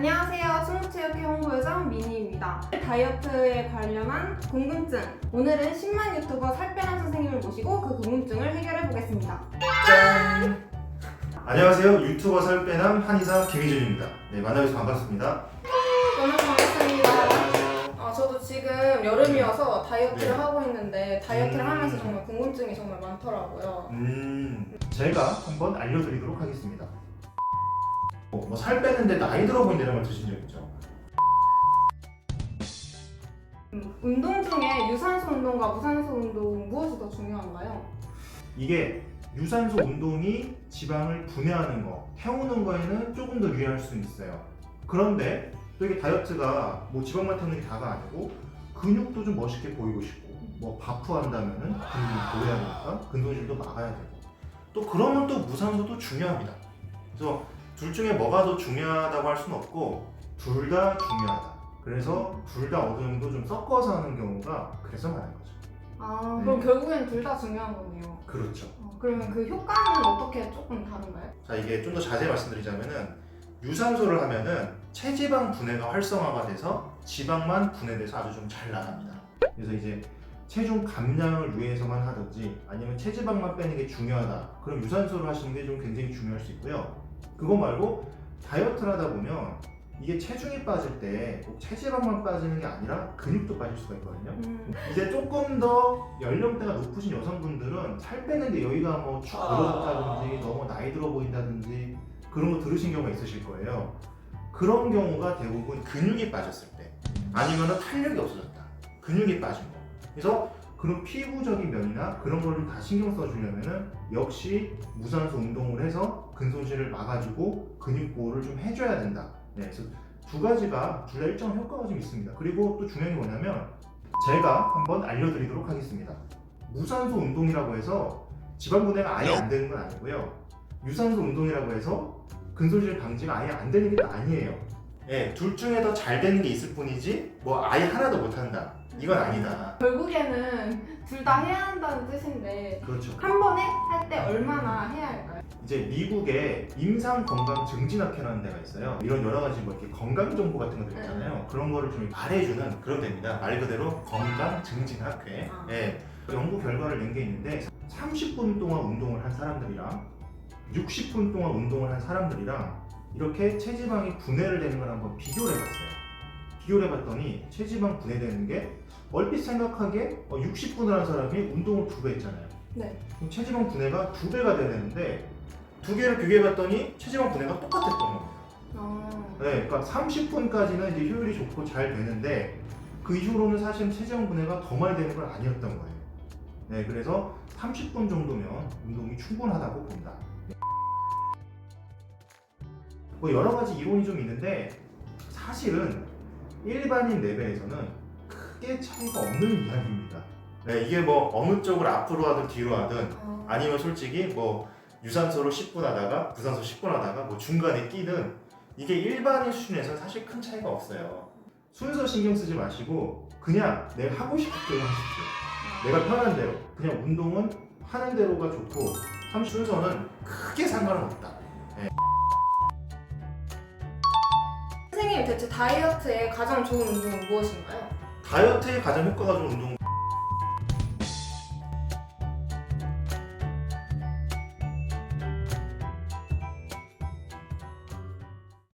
안녕하세요. 충북체육회 홍보회장 미니입니다. 다이어트에 관련한 궁금증. 오늘은 10만 유튜버 살 빼는 선생님을 모시고 그 궁금증을 해결해 보겠습니다. 짠! 안녕하세요. 유튜버 살 빼남 한의사 김희준입니다. 네, 만나서 반갑습니다. 너무 반갑습니다. 아, 저도 지금 여름이어서 다이어트를 네. 하고 있는데 다이어트를 음. 하면서 정말 궁금증이 정말 많더라고요. 음, 제가 한번 알려드리도록 하겠습니다. 뭐 살 빼는데 나이 들어 보인다는 말 드신 적 있죠? 음, 운동 중에 유산소 운동과 무산소 운동 무엇이 더 중요한가요? 이게 유산소 운동이 지방을 분해하는 거, 태우는 거에는 조금 더 유리할 수 있어요. 그런데 또 이게 다이어트가 뭐 지방만 태우는 게 다가 아니고 근육도 좀 멋있게 보이고 싶고 뭐 바프 한다면은 근육이 보여야 되니까 근손실도 막아야 되고 또 그러면 또 무산소도 중요합니다. 그래서 둘 중에 뭐가 더 중요하다고 할 수는 없고 둘 다 중요하다. 그래서 둘 다 어느 정도 좀 섞어서 하는 경우가 그래서 많은 거죠. 아, 네. 그럼 결국엔 둘 다 중요한 거네요. 그렇죠. 어, 그러면 그 효과는 어떻게 조금 다른가요? 자 이게 좀 더 자세히 말씀드리자면은 유산소를 하면은 체지방 분해가 활성화가 돼서 지방만 분해돼서 아주 좀 잘 나갑니다. 그래서 이제 체중 감량을 위해서만 하든지 아니면 체지방만 빼는 게 중요하다. 그럼 유산소를 하시는 게 좀 굉장히 중요할 수 있고요. 그거 말고 다이어트를 하다 보면 이게 체중이 빠질 때 꼭 체지방만 빠지는 게 아니라 근육도 빠질 수가 있거든요. 음, 이제 조금 더 연령대가 높으신 여성분들은 살 빼는데 여기가 뭐축 늘어졌다든지 너무 나이 들어 보인다든지 그런 거 들으신 경우가 있으실 거예요. 그런 경우가 대부분 근육이 빠졌을 때 아니면 탄력이 없어졌다. 근육이 빠진 거. 그래서 그런 피부적인 면이나 그런 거를 다 신경 써주려면은 역시 무산소 운동을 해서 근손실을 막아주고 근육 보호를 좀 해줘야 된다. 네, 그래서 두 가지가 둘 다 일정한 효과가 좀 있습니다. 그리고 또 중요한 게 뭐냐면 제가 한번 알려드리도록 하겠습니다. 무산소 운동이라고 해서 지방 분해가 아예 안 되는 건 아니고요. 유산소 운동이라고 해서 근손실 방지가 아예 안 되는 게 아니에요. 예, 둘 중에 더 잘 되는 게 있을 뿐이지 뭐 아예 하나도 못 한다. 이건 아니다. 결국에는 둘 다 해야 한다는 뜻인데 그렇죠. 한 번에 할 때 얼마나 해야 할까요? 이제 미국에 임상 건강 증진학회라는 데가 있어요. 이런 여러 가지 뭐 이렇게 건강 정보 같은 것들 있잖아요. 그런 거를 좀 말해주는 그런 데입니다. 말 그대로 건강 증진학회. 아. 예. 연구 결과를 낸 게 있는데 30분 동안 운동을 한 사람들이랑 60분 동안 운동을 한 사람들이랑 이렇게 체지방이 분해를 되는 걸 한번 비교를 해봤어요. 비교를 해봤더니 체지방 분해되는 게 얼핏 생각하기에 60분을 한 사람이 운동을 두 배 했잖아요. 네. 그럼 체지방 분해가 두 배가 돼야 되는데 두 개를 비교해봤더니 체지방 분해가 똑같았던 겁니다. 어, 네, 그러니까 30분까지는 이제 효율이 좋고 잘 되는데 그 이후로는 사실 체지방 분해가 더 많이 되는 건 아니었던 거예요. 네, 그래서 30분 정도면 운동이 충분하다고 본다. 뭐 여러 가지 이론이 좀 있는데 사실은 일반인 레벨에서는 크게 차이가 없는 이야기입니다. 네, 이게 뭐 어느 쪽을 앞으로 하든 뒤로 하든 어, 아니면 솔직히 뭐 유산소로 10분 하다가 무산소 10분 하다가 뭐 중간에 끼든 이게 일반인 수준에서 사실 큰 차이가 없어요. 순서 신경 쓰지 마시고 그냥 내가 하고 싶을 때 하십시오. 내가 편한 대로 그냥 운동은 하는 대로가 좋고 참 순서는 크게 상관은 없다. 선생님 대체 다이어트에 가장 좋은 운동은 무엇인가요? 다이어트에 가장 효과가 좋은 운동